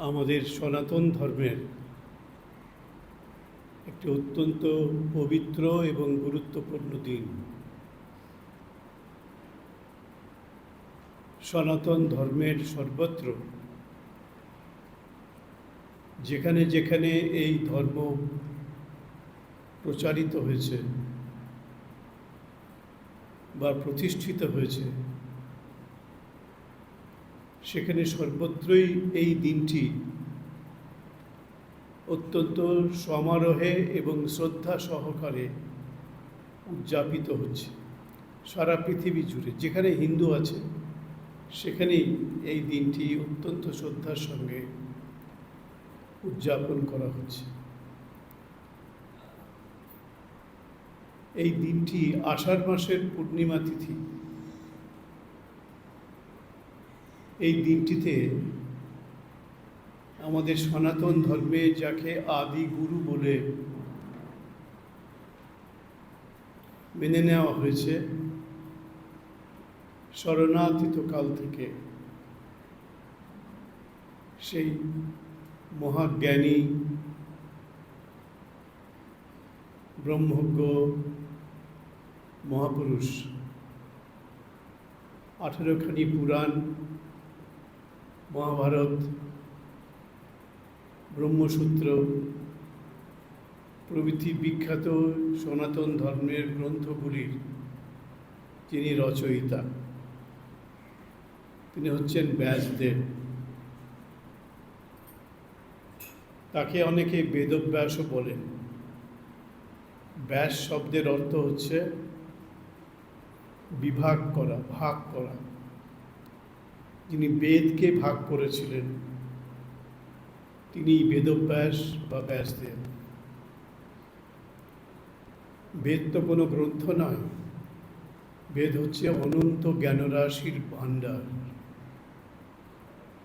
আমাদের সনাতন ধর্মের একটি অত্যন্ত পবিত্র এবং গুরুত্বপূর্ণ দিন। সনাতন ধর্মের সর্বত্র যেখানে যেখানে এই ধর্ম প্রচারিত হয়েছে বা প্রতিষ্ঠিত হয়েছে সেখানে সর্বত্রই এই দিনটি অত্যন্ত সমারোহে এবং শ্রদ্ধা সহকারে উদযাপিত হচ্ছে। সারা পৃথিবী জুড়ে, যেখানে হিন্দু আছে, সেখানেই এই দিনটি অত্যন্ত শ্রদ্ধার সঙ্গে উদযাপন করা হচ্ছে। এই দিনটি আষাঢ় মাসের পূর্ণিমা তিথি। এই দিনটিতে আমাদের সনাতন ধর্মে যাকে আদি গুরু বলে মেনে নেওয়া হয়েছে, শরণাতীত কাল থেকে সেই মহাজ্ঞানী ব্রহ্মজ্ঞ মহাপুরুষ, আঠেরোখানি পুরাণ মহাভারত, ব্রহ্মসূত্র, প্রভৃতি বিখ্যাত সনাতন ধর্মের গ্রন্থগুলির যিনি রচয়িতা, তিনি হচ্ছেন ব্যাসদেব। তাকে অনেকে বেদব্যাসও বলেন। ব্যাস শব্দের অর্থ হচ্ছে বিভাগ করা, ভাগ করা। যিনি বেদকে ভাগ করেছিলেন, তিনি বেদব্যাস বা ব্যাসদেব। বেদ তো কোনো গ্রন্থ নয়, বেদ হচ্ছে অনন্ত জ্ঞানরাশির ভাণ্ডার।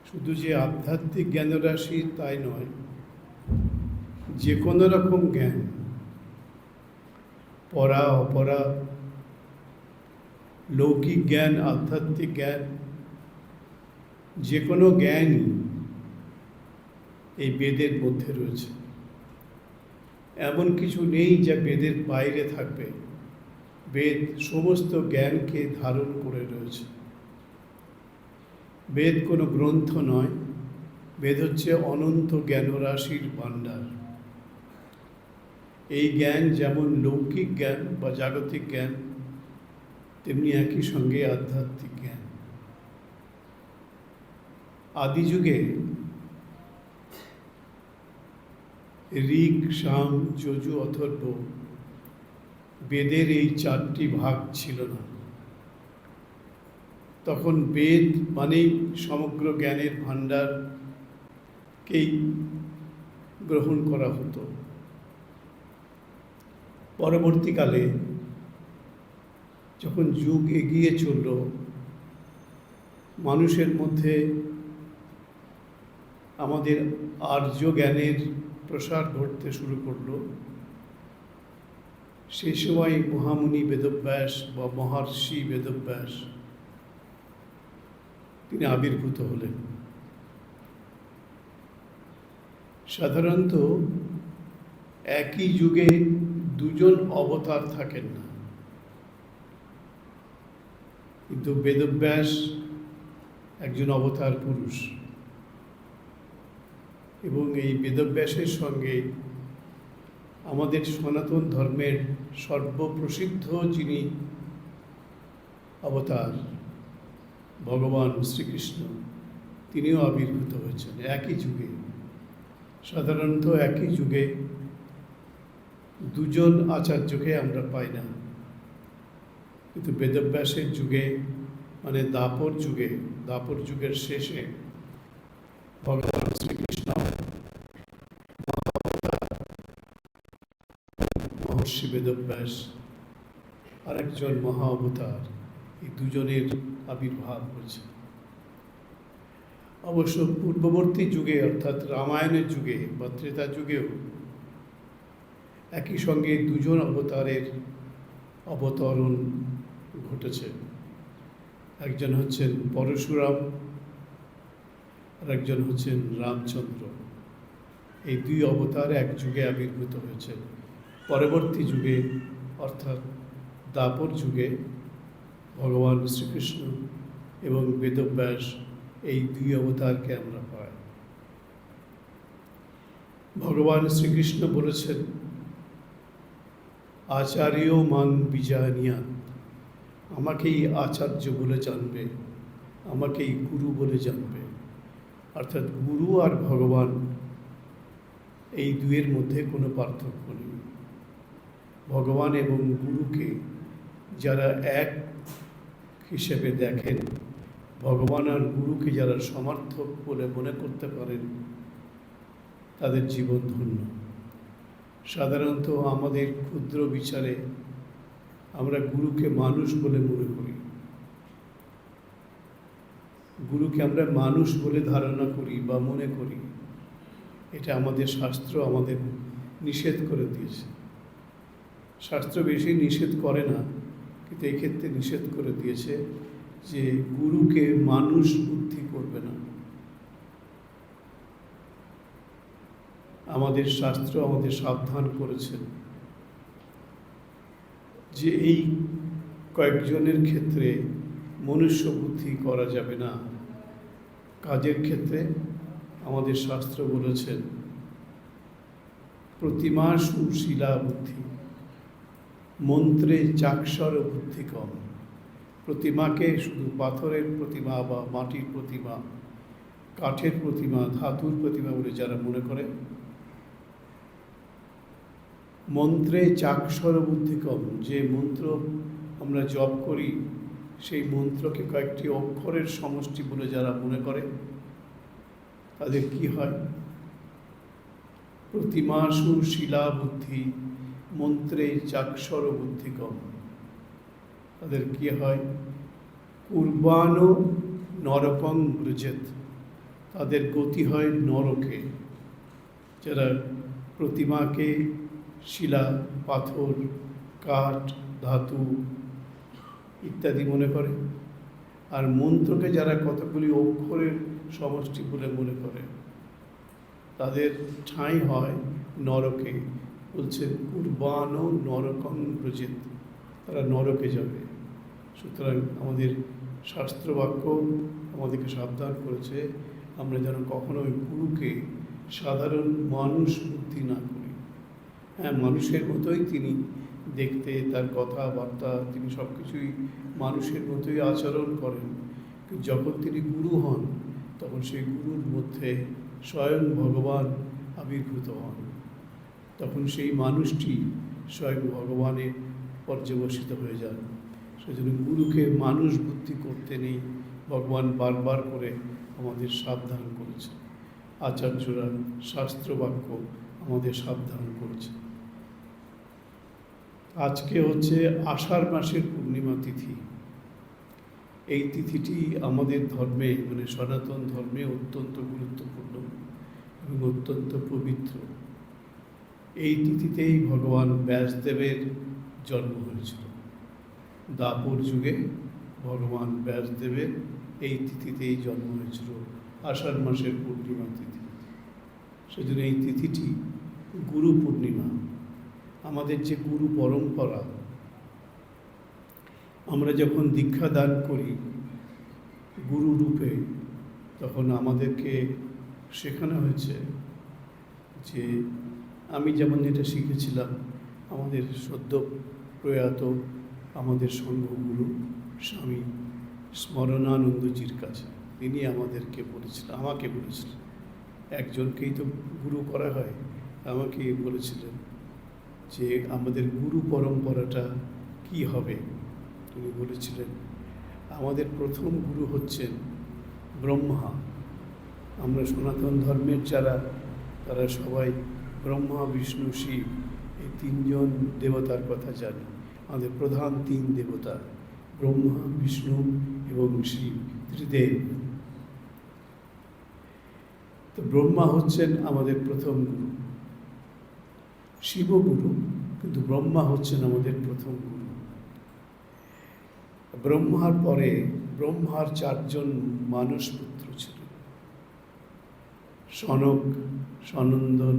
শুধু যে আধ্যাত্মিক জ্ঞানরাশি তাই নয়, যে কোনো রকম জ্ঞান, পড়া অপরা লৌকিক জ্ঞান, আধ্যাত্মিক জ্ঞান যে কোনো জ্ঞানই এই বেদের মধ্যে রয়েছে। এমন কিছু নেই যা বেদের বাইরে থাকবে। বেদ সমস্ত জ্ঞানকে ধারণ করে রয়েছে। বেদ কোনো গ্রন্থ নয়, বেদ হচ্ছে অনন্ত জ্ঞানরাশির ভাণ্ডার। এই জ্ঞান যেমন লৌকিক জ্ঞান বা জাগতিক জ্ঞান, তেমনি একই সঙ্গে আধ্যাত্মিক জ্ঞান। আদি যুগে ঋক, সাম, যজু অথর্ব বেদের এই চারটি ভাগ ছিল না। তখন বেদ মানেই সমগ্র জ্ঞানের ভাণ্ডারকেই গ্রহণ করা হতো। পরবর্তীকালে যখন যুগ এগিয়ে চলল, মানুষের মধ্যে আমাদের আর্য জ্ঞানের প্রসার ঘটতে শুরু করল। সে সময় মহামুনি বেদব্যাস বা মহর্ষি বেদব্যাস তিনি আবির্ভূত হলেন। সাধারণত একই যুগে দুজন অবতার থাকেন না। কিন্তু বেদব্যাস একজন অবতার পুরুষ। এবং এই বেদব্যাসের সঙ্গে আমাদের সনাতন ধর্মের সর্বপ্রসিদ্ধ যিনি অবতার, ভগবান শ্রীকৃষ্ণ, তিনিও আবির্ভূত হয়েছেন একই যুগে। সাধারণত একই যুগে দুজন আচার্যকে আমরা পাই না। কিন্তু বেদব্যাসের যুগে মানে দাপর যুগে, দাপর যুগের শেষে ভগবান মহর্ষি বেদব্যাস, আরেকজন মহা অবতার এই দুজনের আবির্ভাব হয়েছে। অবশ্য পূর্ববর্তী যুগে, অর্থাৎ রামায়ণের যুগে বা ত্রেতা যুগেও, একই সঙ্গে দুজন অবতারের অবতরণ ঘটেছে। একজন হচ্ছেন পরশুরাম আর একজন হচ্ছেন রামচন্দ্র। এই দুই অবতার এক যুগে আবির্ভূত হয়েছে। পরবর্তী যুগে, অর্থাৎ দাপর যুগে, ভগবান শ্রীকৃষ্ণ এবং বেদব্যাস এই দুই অবতারকে আমরা পাই। ভগবান শ্রীকৃষ্ণ বলেছেন আচার্য মান বিজানিয়া আমাকেই আচার্য বলে জানবে, আমাকেই গুরু বলে জানবে। অর্থাৎ গুরু আর ভগবান এই দুয়ের মধ্যে কোনো পার্থক্য নেই। ভগবান এবং গুরুকে যারা এক হিসেবে দেখেন, ভগবান আর গুরুকে যারা সমার্থক বলে মনে করতে পারেন, তাদের জীবন ধন্য। সাধারণত আমাদের ক্ষুদ্র বিচারে আমরা গুরুকে মানুষ বলে মনে করি। গুরুকে আমরা মানুষ বলে ধারণা করি বা মনে করি। এটা আমাদের শাস্ত্র আমাদের নিষেধ করে দিয়েছে। শাস্ত্র বেশি নিষেধ করে না, কিন্তু এক্ষেত্রে নিষেধ করে দিয়েছে যে গুরুকে মানুষ বুদ্ধি করবে না। আমাদের শাস্ত্র আমাদের সাবধান করেছেন। যে এই কয়েকজনের ক্ষেত্রে মনুষ্য বুদ্ধি করা যাবে না, কাজের ক্ষেত্রে আমাদের শাস্ত্র বলেছেন, প্রতিমা সুশীলা বুদ্ধি। মন্ত্রে চাক্ষর বুদ্ধি কম। প্রতিমাকে শুধু পাথরের প্রতিমা বা মাটির প্রতিমা, কাঠের প্রতিমা, ধাতুর প্রতিমা বলে যারা মনে করে। মন্ত্রে চাক্ষর বুদ্ধি কম। যে মন্ত্র আমরা জপ করি, সেই মন্ত্রকে কয়েকটি অক্ষরের সমষ্টি বলে যারা মনে করে, তাদের কি হয়? প্রতিমাসু শিলা, বুদ্ধি মন্ত্রে চাক্ষর বুদ্ধি কম। তাদের কি হয়? কুরবানো নরকং ব্রজেত। তাদের গতি হয় নরকে। যারা প্রতিমাকে শিলা, পাথর, কাঠ, ধাতু ইত্যাদি মনে করে, আর মন্ত্রকে যারা কতগুলি অক্ষরের সমষ্টি বলে মনে করে, তাদের ঠাঁই হয় নরকে। বলছেন কুরবান ও নরকং ব্রজিত তারা নরকে যাবে। সুতরাং আমাদের শাস্ত্রবাক্য আমাদেরকে সাবধান করেছে, আমরা যেন কখনোই গুরুকে সাধারণ মানুষ বুদ্ধি না করি। হ্যাঁ মানুষের মতোই তিনি দেখতে, তার কথাবার্তা, তিনি সব কিছুই মানুষের মতোই আচরণ করেন। যখন তিনি গুরু হন, তখন সেই গুরুর মধ্যে স্বয়ং ভগবান আবির্ভূত হন। তখন সেই মানুষটি স্বয়ং ভগবানের পর্যবসিত হয়ে যান সেজন্য গুরুকে মানুষ বুদ্ধি করতে নেই, ভগবান বারবার করে আমাদের সাবধান করেছে। আচার্যরা শাস্ত্র বাক্য আমাদের সাবধান করেছে। আজকে হচ্ছে আষাঢ় মাসের পূর্ণিমা তিথি। এই তিথিটি আমাদের ধর্মে মানে সনাতন ধর্মে অত্যন্ত গুরুত্বপূর্ণ এবং অত্যন্ত পবিত্র। এই তিথিতেই ভগবান ব্যাসদেবের জন্ম হয়েছিল। দাপর যুগে ভগবান ব্যাসদেবের এই তিথিতেই জন্ম হয়েছিল আষাঢ় মাসের পূর্ণিমা তিথি। সেজন্য এই তিথিটি গুরু পূর্ণিমা। আমাদের যে গুরু পরম্পরা, আমরা যখন দীক্ষা দান করি গুরু রূপে, তখন আমাদেরকে শেখানো হয়েছে যে আমি যেমন যেটা শিখেছিলাম, আমাদের সদ্য প্রয়াত আমাদের সংঘগুরু স্বামী স্মরণানন্দজির কাছে। তিনি আমাদেরকে বলেছিলেন আমাকে বলেছিলেন একজনকেই তো গুরু করা হয়। আমাকে বলেছিলেন যে, আমাদের গুরু পরম্পরাটা কি হবে? তিনি বলেছিলেন, আমাদের প্রথম গুরু হচ্ছেন ব্রহ্মা। আমরা সনাতন ধর্মের যারা, তারা সবাই ব্রহ্মা, বিষ্ণু, শিব, এই তিনজন দেবতার কথা জানি। আমাদের প্রধান তিন দেবতা, ব্রহ্মা, বিষ্ণু এবং শিব, ত্রিদেব। তো ব্রহ্মা হচ্ছেন আমাদের প্রথম গুরু। শিবগুরু, কিন্তু ব্রহ্মা হচ্ছেন আমাদের প্রথম গুরু। ব্রহ্মার পরে ব্রহ্মার চারজন মানুষ পুত্র ছিল। সনক, সনন্দন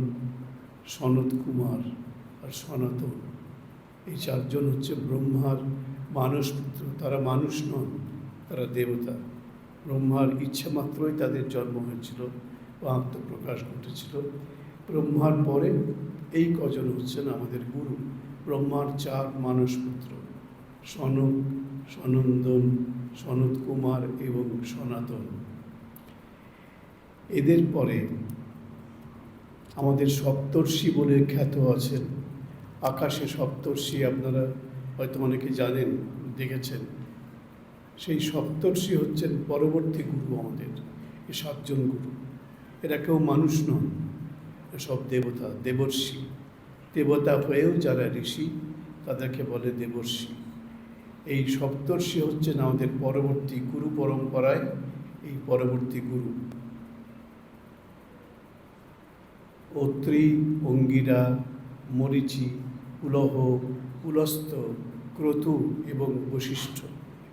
সনত কুমার আর সনাতন। এই চারজন হচ্ছে ব্রহ্মার মানস পুত্র তারা মানুষ নন, তারা দেবতা। ব্রহ্মার ইচ্ছা মাত্রই তাদের জন্ম হয়েছিল বা আত্মপ্রকাশ ঘটেছিল। ব্রহ্মার পরে এই কজন হচ্ছেন আমাদের গুরু। ব্রহ্মার চার মানস পুত্র সনক, সনন্দন সনত কুমার এবং সনাতন। এদের পরে আমাদের সপ্তর্ষি বলে খ্যাত আছেন। আকাশে সপ্তর্ষি আপনারা হয়তো অনেকে জানেন, দেখেছেন। সেই সপ্তর্ষি হচ্ছেন পরবর্তী গুরু আমাদের, এ সাতজন গুরু। এরা কেউ মানুষ নন সব দেবতা, দেবর্ষি। দেবতা হয়েও যারা ঋষি, তাদেরকে বলে দেবর্ষি। এই সপ্তর্ষি হচ্ছেন আমাদের পরবর্তী গুরু পরম্পরায় এই পরবর্তী গুরু। অত্রি অঙ্গিরা, মরিচি পুলহ পুলস্ত ক্রতু এবং বশিষ্ঠ।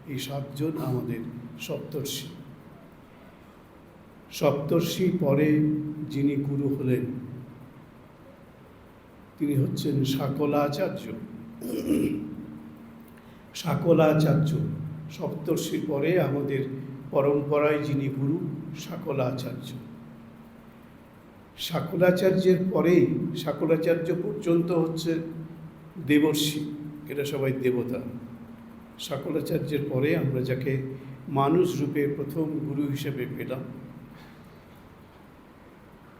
এই সাতজন আমাদের সপ্তর্ষি। সপ্তর্ষি পরে যিনি গুরু হলেন, তিনি হচ্ছেন শাকলাচার্য শাকলাচার্য সপ্তর্ষির পরে আমাদের পরম্পরায় যিনি গুরু শাকলাচার্য শাকুলাচার্যের পরেই শাকুলাচার্য পর্যন্ত হচ্ছে দেবর্ষি এরা সবাই দেবতা। শাকুলাচার্যের পরে আমরা যাকে মানুষ রূপে প্রথম গুরু হিসেবে পেলাম।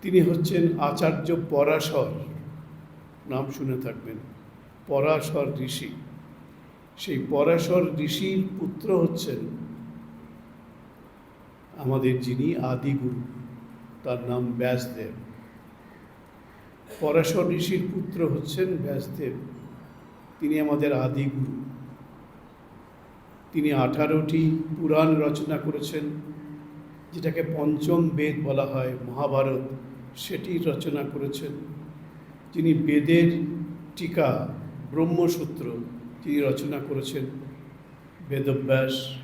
তিনি হচ্ছেন আচার্য পরাশর, নাম শুনে থাকবেন, পরাশর ঋষি। সেই পরাশর ঋষির পুত্র হচ্ছেন আমাদের যিনি আদিগুরু। তার নাম ব্যাসদেব। পরাশর ঋষির পুত্র হচ্ছেন ব্যাসদেব। তিনি আমাদের আদিগুরু তিনি আঠারোটি পুরাণ রচনা করেছেন, যেটাকে পঞ্চম বেদ বলা হয়, মহাভারত। সেটি রচনা করেছেন। যিনি বেদের টিকা, ব্রহ্মসূত্র, তিনি রচনা করেছেন বেদব্যাস।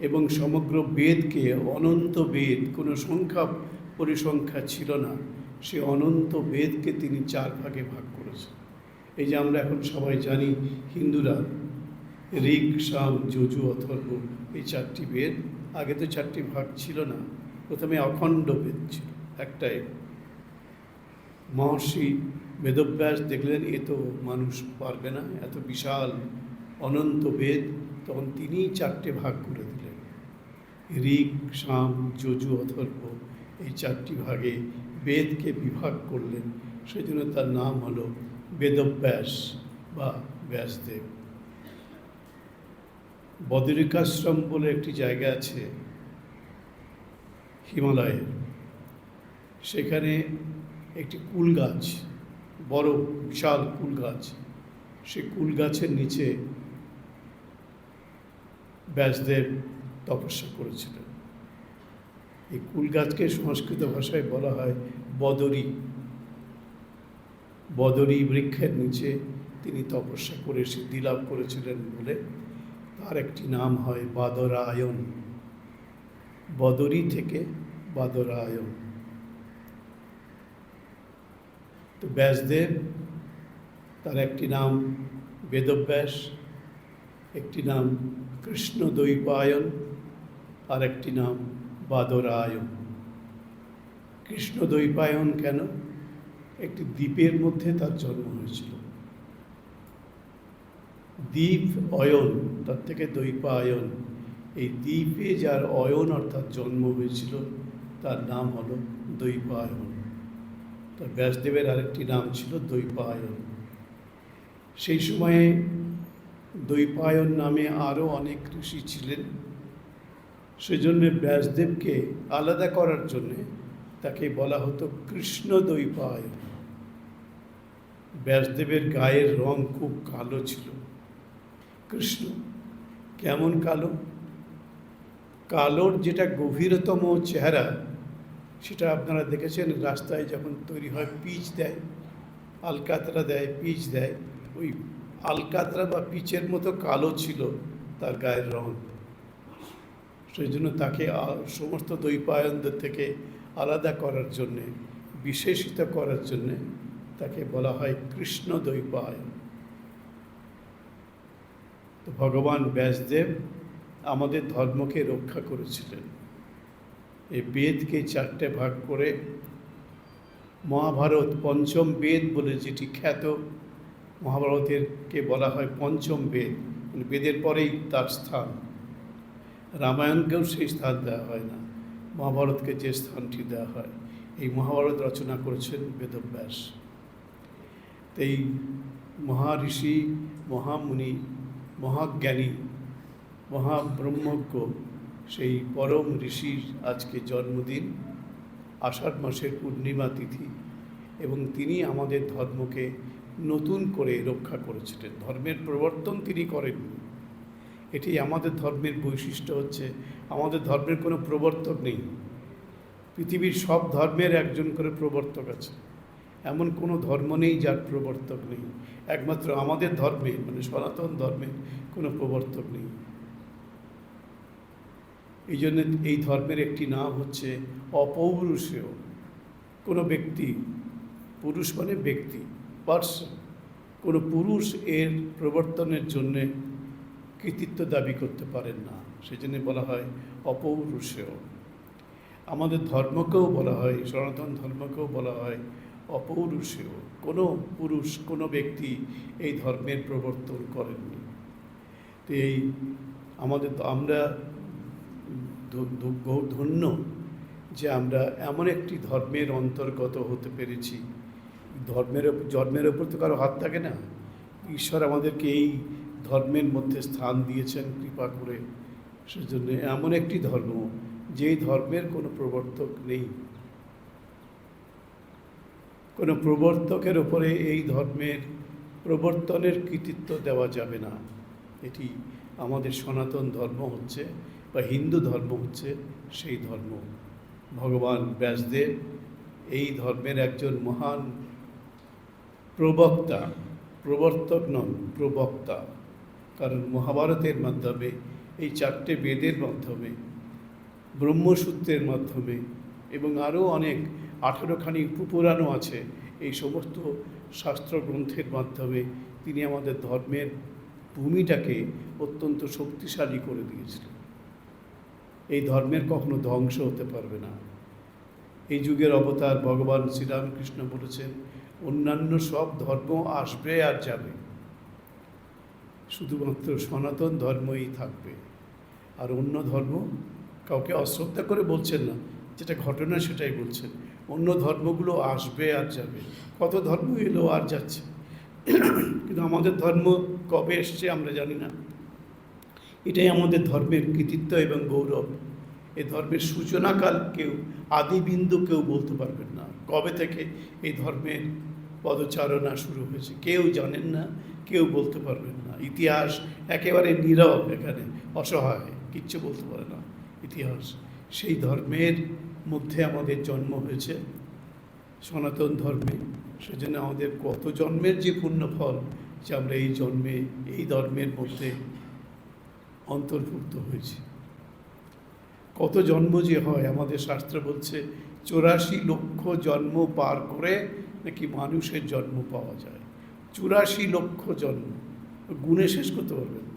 এবং সমগ্র বেদকে অনন্ত বেদ, কোনো সংখ্যা পরিসংখ্যা ছিল না। সে অনন্ত বেদকে তিনি চার ভাগে ভাগ করেছেন। এই যে আমরা এখন সবাই জানি হিন্দুরা ঋক, সাম, যজু, অথর্ব, এই চারটি বেদ আগে তো চারটি ভাগ ছিল না। প্রথমে অখণ্ড বেদ ছিল, একটাই। মহর্ষি বেদব্যাস দেখলেন, এ তো মানুষ পারবে না, এত বিশাল অনন্ত বেদ তখন তিনিই চারটে ভাগ করে দিলেন। ঋক, সাম, যজু, অথর্ব এই চারটি ভাগে বেদকে বিভাগ করলেন। সেই জন্য তার নাম হলো বেদব্যাস বা ব্যাসদেব। বদরিকাশ্রম বলে একটি জায়গা আছে হিমালয়ে সেখানে একটি কুল গাছ, বড় বিশাল কুল গাছ সে কুল গাছের নিচে ব্যাসদেব তপস্যা করেছিলেন। এই কুল গাছকে সংস্কৃত ভাষায় বলা হয় বদরী। বদরী বৃক্ষের নিচে তিনি তপস্যা করে সিদ্ধি লাভ করেছিলেন বলে তার একটি নাম হয় বাদরায়ন বদরী থেকে বাদরায়ন তো ব্যাসদেব তার একটি নাম বেদব্যাস, একটি নাম কৃষ্ণ দৈপায়ন আর একটি নাম বাদরায়ন কৃষ্ণ দৈপায়ন কেন? একটি দ্বীপের মধ্যে তার জন্ম হয়েছিল। দ্বীপ অয়ন, তার থেকে দৈপায়ন এই দ্বীপে যার অয়ন অর্থাৎ জন্ম হয়েছিল, তার নাম হলো দৈপায়ন তার ব্যাসদেবের আরেকটি নাম ছিল দৈপায়ন সেই সময়ে দৈপায়ন নামে আরও অনেক ঋষি ছিলেন। সেজন্য ব্যাসদেবকে আলাদা করার জন্যে তাকে বলা হতো কৃষ্ণ দৈপায়ন ব্যাসদেবের গায়ের রং খুব কালো ছিল। কৃষ্ণ, কেমন কালো? কালোর যেটা গভীরতম চেহারা, সেটা আপনারা দেখেছেন রাস্তায় যখন তৈরি হয় পিচ দেয়, আলকাতরা দেয়, পিচ দেয়, ওই আলকাতরা বা পিচের মতো কালো ছিল তার গায়ের রং। সেই জন্য তাকে সমস্ত দ্বৈপায়নদের থেকে আলাদা করার জন্যে, বিশেষিত করার জন্যে তাকে বলা হয় কৃষ্ণ দ্বৈপায়ন তো ভগবান ব্যাসদেব আমাদের ধর্মকে রক্ষা করেছিলেন। এই বেদকে চারটে ভাগ করে মহাভারত পঞ্চম বেদ বলে যেটি খ্যাত, মহাভারতেরকে বলা হয় পঞ্চম বেদ। মানে বেদের পরেই তার স্থান। রামায়ণকেও সেই স্থান দেওয়া হয় না। মহাভারতকে যে স্থানটি দেওয়া হয়, এই মহাভারত রচনা করেছেন বেদব্যাস। এই মহাঋষি, মহামুনি, মহাজ্ঞানী, মহাব্রহ্মজ্ঞ, সেই পরম ঋষির আজকে জন্মদিন, আষাঢ় মাসের পূর্ণিমা তিথি এবং তিনি আমাদের ধর্মকে নতুন করে রক্ষা করেছিলেন। ধর্মের প্রবর্তন তিনি করেননি। এটি আমাদের ধর্মের বৈশিষ্ট্য হচ্ছে, আমাদের ধর্মের কোনো প্রবর্তক নেই। পৃথিবীর সব ধর্মের একজন করে প্রবর্তক আছে। এমন কোনো ধর্ম নেই যার প্রবর্তক নেই। একমাত্র আমাদের ধর্মে মানে সনাতন ধর্মের কোনো প্রবর্তক নেই। এই জন্য এই ধর্মের একটি নাম হচ্ছে অপৌরুষেয়। কোনো ব্যক্তি পুরুষ মানে ব্যক্তি পার্সন কোনো পুরুষ এর প্রবর্তনের জন্যে কৃতিত্ব দাবি করতে পারেন না। সেজন্য বলা হয় অপৌরুষেয়। আমাদের ধর্মকেও বলা হয়, সনাতন ধর্মকেও বলা হয় অপৌরুষেয়। কোনো পুরুষ, কোনো ব্যক্তি এই ধর্মের প্রবর্তন করেননি। তো এই আমাদের আমরা ধন্য যে আমরা এমন একটি ধর্মের অন্তর্গত হতে পেরেছি। ধর্মের জন্মের ওপর তো কারও হাত থাকে না। ঈশ্বর আমাদেরকে এই ধর্মের মধ্যে স্থান দিয়েছেন কৃপা করে, সেজন্য এমন একটি ধর্ম যেই ধর্মের কোনো প্রবর্তক নেই। কোনো প্রবর্তকের ওপরে এই ধর্মের প্রবর্তনের কৃতিত্ব দেওয়া যাবে না। এটি আমাদের সনাতন ধর্ম হচ্ছে বা হিন্দু ধর্ম হচ্ছে সেই ধর্ম। ভগবান ব্যাসদেব এই ধর্মের একজন মহান প্রবক্তা, প্রবর্তক নন, প্রবক্তা। কারণ মহাভারতের মাধ্যমে, এই চারটে বেদের মাধ্যমে, ব্রহ্মসূত্রের মাধ্যমে এবং আরও অনেক আঠেরোখানি উপপুরাণও আছে, এই সমস্ত শাস্ত্র গ্রন্থের মাধ্যমে তিনি আমাদের ধর্মের ভূমিটাকে অত্যন্ত শক্তিশালী করে দিয়েছিলেন। এই ধর্মের কখনো ধ্বংস হতে পারবে না। এই যুগের অবতার ভগবান শ্রীরামকৃষ্ণ বলেছেন, অন্যান্য সব ধর্ম আসবে আর যাবে। শুধুমাত্র সনাতন ধর্মই থাকবে। আর অন্য ধর্ম কাউকে অশ্রদ্ধা করে বলছেন না, যেটা ঘটনা সেটাই বলছেন। অন্য ধর্মগুলো আসবে আর যাবে। কত ধর্ম এলো আর যাচ্ছে। কিন্তু আমাদের ধর্ম কবে এসছে আমরা জানি না। এটাই আমাদের ধর্মের কৃতিত্ব এবং গৌরব। এ ধর্মের সূচনাকাল কেউ, আদিবিন্দু কেউ বলতে পারবেন না। কবে থেকে এই ধর্মের পদচারণা শুরু হয়েছে কেউ জানেন না। কেউ বলতে পারবেন না। ইতিহাস একেবারে নীরব এখানে, অসহায়, কিচ্ছু বলতে পারে না। ইতিহাস, সেই ধর্মের মধ্যে আমাদের জন্ম হয়েছে, সনাতন ধর্মে। সেজন্য আমাদের কত জন্মের যে পুণ্য ফল যে আমরা এই জন্মে, এই ধর্মের মধ্যে অন্তর্ভুক্ত হয়েছি। কত জন্ম যে হয়, আমাদের শাস্ত্র বলছে, চৌরাশি লক্ষ জন্ম পার করে নাকি মানুষের জন্ম পাওয়া যায়। চুরাশি লক্ষ জন্ম। গুণে শেষ করতে পারবেন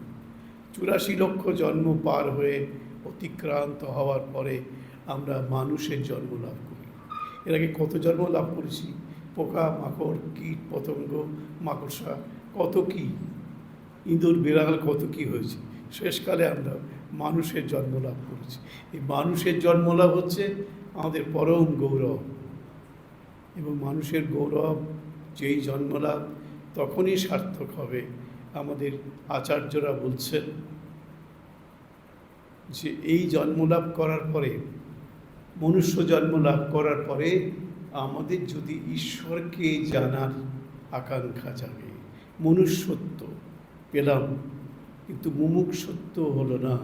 চুরাশি লক্ষ জন্ম পার হয়ে অতিক্রান্ত হওয়ার পরে আমরা মানুষের জন্ম লাভ করি। এর আগে কত জন্ম লাভ করেছি? পোকা, মাকড়, কীট, পতঙ্গ, মাকড়সা, কত কী? ইঁদুর, বিড়াল, কত কী হয়েছে? শেষকালে আমরা মানুষের জন্ম লাভ করেছি। এই মানুষের জন্ম লাভ হচ্ছে আমাদের পরম গৌরব। এবং মানুষের গৌরব যেই জন্মলাভ তখনই সার্থক হবে, আমাদের আচার্যরা বলছেন যে এই জন্মলাভ করার পরে, মনুষ্য জন্ম লাভ করার পরে আমাদের যদি ঈশ্বরকে জানার আকাঙ্ক্ষা জাগে, মনুষ্যত্ব পেলাম, কিন্তু মুমুক্ষত্ব হলো না,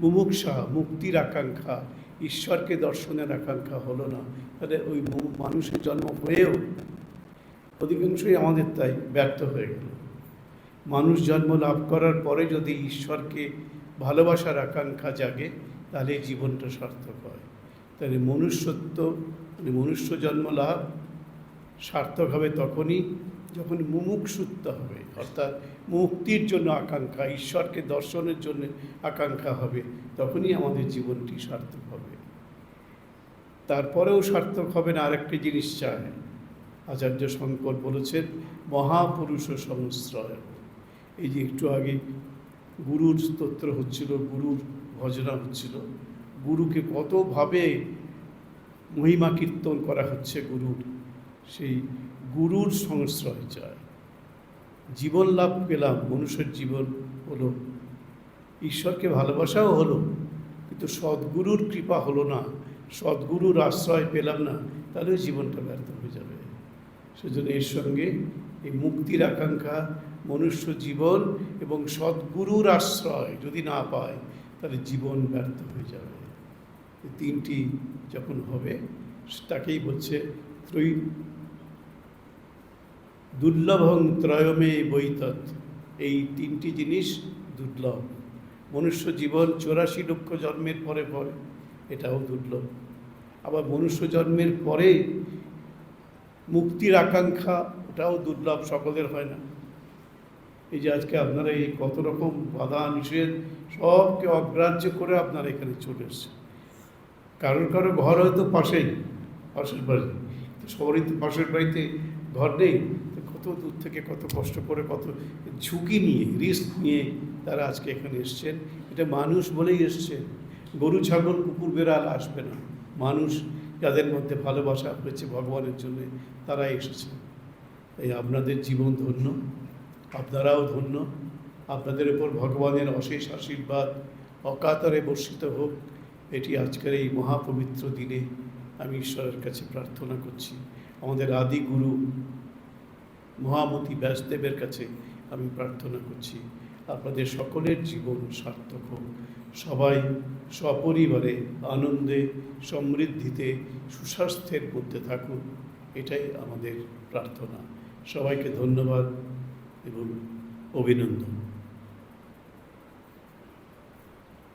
মুমুক্ষা মুক্তির আকাঙ্ক্ষা, ঈশ্বরকে দর্শনের আকাঙ্ক্ষা হলো না, তাহলে ওই মানুষের জন্ম হয়েও অধিকাংশই আমাদের তাই ব্যর্থ হয়ে গেল। মানুষ জন্ম লাভ করার পরে যদি ঈশ্বরকে ভালোবাসার আকাঙ্ক্ষা জাগে, তাহলে জীবনটা সার্থক হয়। তাহলে মনুষ্যত্ব মানে মনুষ্য জন্ম লাভ সার্থক হবে তখনই যখন মুমুক্ষুত্ব হবে, অর্থাৎ মুক্তির জন্য আকাঙ্ক্ষা, ঈশ্বরকে দর্শনের জন্য আকাঙ্ক্ষা হবে, তখনই আমাদের জীবনটি সার্থক হবে। তারপরেও সার্থক হবে না আরেকটি জিনিস চায়। আচার্য শঙ্কর বলেছেন, মহাপুরুষ সংশ্রয়। এই যে একটু আগে গুরুর স্তোত্র হচ্ছিল, গুরুর ভজনা হচ্ছিল, গুরুকে কতভাবে মহিমা কীর্তন করা হচ্ছে গুরুর, সেই গুরুর সংশ্রয় চায়। জীবন লাভ পেলাম, মনুষ্যের জীবন হলো, ঈশ্বরকে ভালোবাসাও হলো, কিন্তু সদ্গুরুর কৃপা হলো না, সদ্গুরুর আশ্রয় পেলাম না, তাহলে জীবনটা ব্যর্থ হয়ে যাবে। সেজন্য এর সঙ্গে এই মুক্তির আকাঙ্ক্ষা, মনুষ্য জীবন এবং সদ্গুরুর আশ্রয় যদি না পায়, তাহলে জীবন ব্যর্থ হয়ে যাবে। তিনটি যখন হবে, তাকেই বলছে ত্রৈ দুর্লভং ত্রয়মে বৈতৎ। এই তিনটি জিনিস দুর্লভ। মনুষ্য জীবন চৌরাশি লক্ষ জন্মের পরে পরে এটাও দুর্লভ। আবার মনুষ্য জন্মের পরে মুক্তির আকাঙ্ক্ষা, ওটাও দুর্লভ, সকলের হয় না। এই যে আজকে আপনারা এই কত রকম বাধা নিষেধ, সবকে অগ্রাহ্য করে আপনারা এখানে চলে এসছেন। কারোর কারও ঘর হয়তো পাশেই, পাশের বাড়ি। তো সবারই তো পাশের বাড়িতে ঘর নেই, তো কত দূর থেকে কত কষ্ট করে, কত ঝুঁকি নিয়ে, রিস্ক নিয়ে তারা আজকে এখানে এসছেন। এটা মানুষ বলেই এসছেন গরু, ছাগল, কুকুর, বেড়াল আসবে না। মানুষ যাদের মধ্যে ভালোবাসা হয়েছে ভগবানের জন্য তারাই এসেছে। এই আপনাদের জীবন ধন্য, আপনারাও ধন্য। আপনাদের উপর ভগবানের অশেষ আশীর্বাদ অকাতরে বর্ষিত হোক। এটি আজকের এই মহাপবিত্র দিনে আমি ঈশ্বরের কাছে প্রার্থনা করছি। আমাদের আদি গুরু মহামতি ব্যাসদেবের কাছে আমি প্রার্থনা করছি। আপনাদের সকলের জীবন সার্থক হোক। সবাই সপরিবারে আনন্দে সমৃদ্ধিতে সুস্বাস্থ্যের মধ্যে থাকুন। এটাই আমাদের প্রার্থনা। সবাইকে ধন্যবাদ এবং অভিনন্দন।